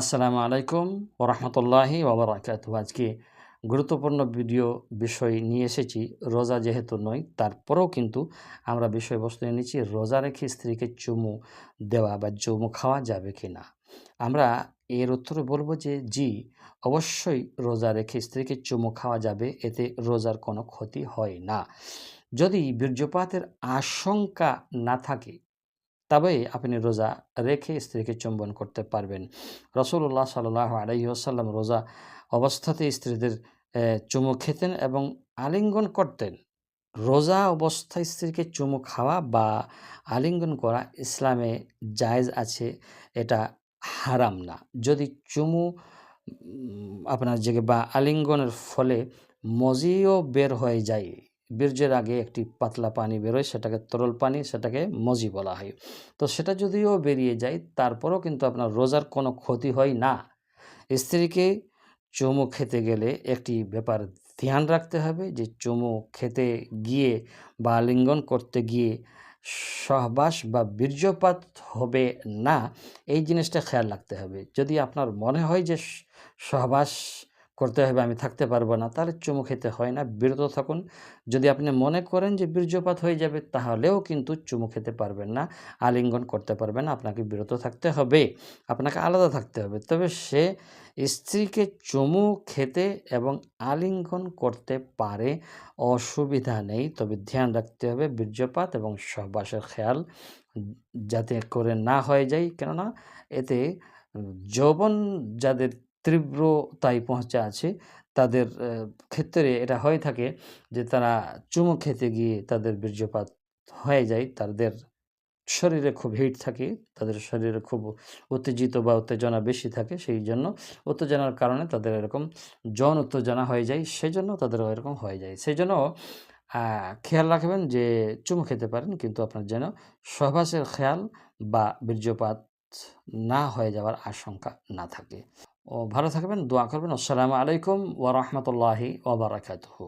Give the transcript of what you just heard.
আসসালামু আলাইকুম ওরহমতুল্লাহি ওবরাকাত আজকে গুরুত্বপূর্ণ ভিডিও বিষয় নিয়ে এসেছি, রোজা যেহেতু নয়, তারপরেও কিন্তু আমরা বিষয়বস্তু এনেছি রোজা রেখে স্ত্রীকে চুমু দেওয়া বা চুমু খাওয়া যাবে কি না আমরা এর উত্তরে বলব যে, জি, অবশ্যই রোজা রেখে স্ত্রীকে চুমু খাওয়া যাবে, এতে রোজার কোনো ক্ষতি হয় না। যদি বীর্যপাতের আশঙ্কা না থাকে তবে আপনি রোজা রেখে স্ত্রীকে চুম্বন করতে পারবেন। রসুল্লাহ সাল্লাহ আলহিহাসাল্লাম রোজা অবস্থাতে স্ত্রীদের চুমু খেতেন এবং আলিঙ্গন করতেন। রোজা অবস্থায় স্ত্রীকে চুমু খাওয়া বা আলিঙ্গন করা ইসলামে জায়েজ আছে, এটা হারাম না। যদি চুমু আপনার যে বা আলিঙ্গনের ফলে মজিও বের হয়ে যায় বীর্যের আগে একটি পাতলা পানি বেরোয়, সেটাকে তরল পানি, সেটাকে মজি বলা হয়। তো সেটা যদিও বেরিয়ে যায়, তারপরেও কিন্তু আপনার রোজার কোনো ক্ষতি হয় না। স্ত্রীকে চুমু খেতে গেলে একটি ব্যাপার ধ্যান রাখতে হবে যে, চুমু খেতে গিয়ে বা আলিঙ্গন করতে গিয়ে সহবাস বা বীর্যপাত হবে না, এই জিনিসটা খেয়াল রাখতে হবে। যদি আপনার মনে হয় যে সহবাস করতে হবে, আমি থাকতে পারব না, তাহলে চুমু খেতে হয় না। বিরত থাকুন। যদি আপনি মনে করেন যে বীর্যপাত হয়ে যাবে, তাহলেও কিন্তু চুমু খেতে পারবেন না, আলিঙ্গন করতে পারবেন না, আপনাকে বিরত থাকতে হবে, আপনাকে আলাদা থাকতে হবে। তবে সে স্ত্রীকে চুমু খেতে এবং আলিঙ্গন করতে পারে, অসুবিধা নেই। তবে ধ্যান রাখতে হবে বীর্যপাত এবং সহবাসের খেয়াল যাতে করে না হয়ে যায়। কেননা এতে যৌবন যাদের তীব্রতায় পৌঁছে আছে। তাদের ক্ষেত্রে এটা হয়ে থাকে যে তারা চুমু খেতে গিয়ে তাদের বীর্যপাত হয়ে যায়। তাদের শরীরে খুব হিট থাকে, তাদের শরীরে খুব উত্তেজিত বা উত্তেজনা বেশি থাকে, সেই জন্য উত্তেজনার কারণে তাদের এরকম যৌন উত্তেজনা হয়ে যায়, সেই জন্য তাদের এরকম হয়ে যায়। সেই জন্য খেয়াল রাখবেন যে চুমু খেতে পারেন, কিন্তু আপনার যেন সহবাসের খেয়াল বা বীর্যপাত না হয়ে যাওয়ার আশঙ্কা না থাকে। ও ভালো থাকবেন দোয়া করবেন। আসসালামু আলাইকুম ওয়া বারাকাতুহু।